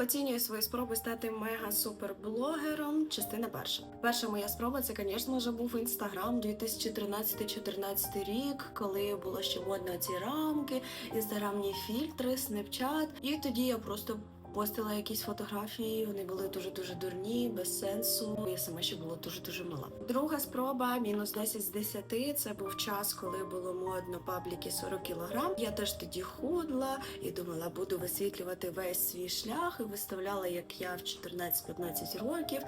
Оцінюю свої спроби стати мега-супер-блогером. Частина перша. Перша моя спроба це, звісно, вже був інстаграм 2013-14 рік, коли було ще модно ці рамки, інстаграмні фільтри, снепчат. І тоді я просто. Постила якісь фотографії, вони були дуже дуже дурні, без сенсу. Я сама ще була дуже дуже мала. Друга спроба, мінус 10 з 10. Це був час, коли було модно пабліки 40 кілограм. Я теж тоді худла і думала, буду висвітлювати весь свій шлях і виставляла, як я в 14-15 років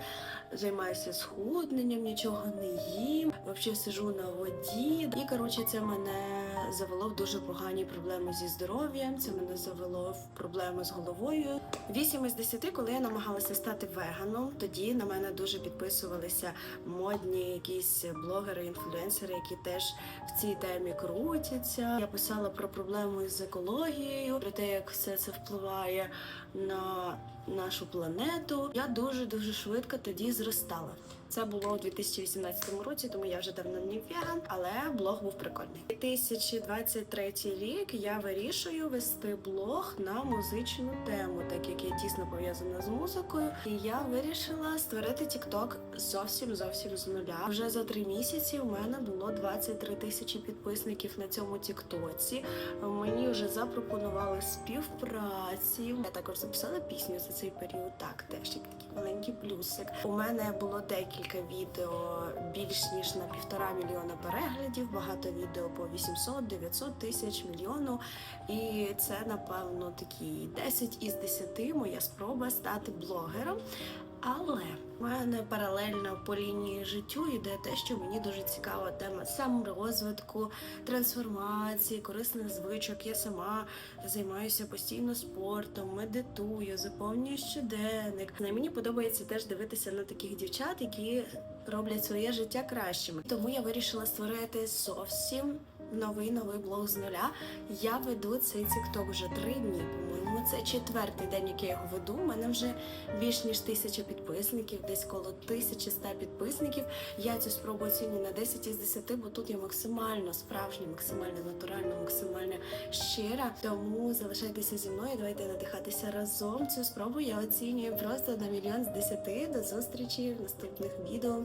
займаюся схудненням, нічого не їм. Взагалі сижу на воді. І коротше, це мене завело в дуже погані проблеми зі здоров'ям. Це мене завело в проблеми з головою. 8 із 10, коли я намагалася стати веганом, тоді на мене дуже підписувалися модні якісь блогери, інфлюенсери, які теж в цій темі крутяться. Я писала про проблему з екологією, про те, як все це впливає на нашу планету. Я дуже дуже швидко тоді зростала. Це було у 2018 році, тому я вже давно не веган, але блог був прикольний. 2023 рік я вирішую вести блог на музичну тему, так як я тісно пов'язана з музикою. І я вирішила створити TikTok зовсім зовсім з нуля. Вже за три місяці у мене було 23 тисячі підписників на цьому Тіктоці. Мені вже запропонували співпраці. Я також записала пісню за цей період. Так, теж такий маленький плюсик. У мене було декілька відео більш ніж на півтора мільйона переглядів, багато відео по 800, 900 тисяч мільйону. І це, напевно, такі 10 із 10 моя спроба стати блогером. Але в мене паралельно по лінії життю йде те, що мені дуже цікава тема саморозвитку, трансформації, корисних звичок. Я сама займаюся постійно спортом, медитую, заповнюю щоденник. І мені подобається теж дивитися на таких дівчат, які роблять своє життя кращим. Тому я вирішила створити зовсім новий новий блог з нуля. Я веду цей тікток вже три дні. По-моєму, це четвертий день, як я його веду. У мене вже більш ніж тисяча підписників, десь коло 1100 підписників. Я цю спробу оцінюю на 10 із 10, бо тут я максимально справжня, максимально натуральна, максимально щира. Тому залишайтеся зі мною. Давайте надихатися разом. Цю спробу я оцінюю просто на мільйон з 10. До зустрічі в наступних відео.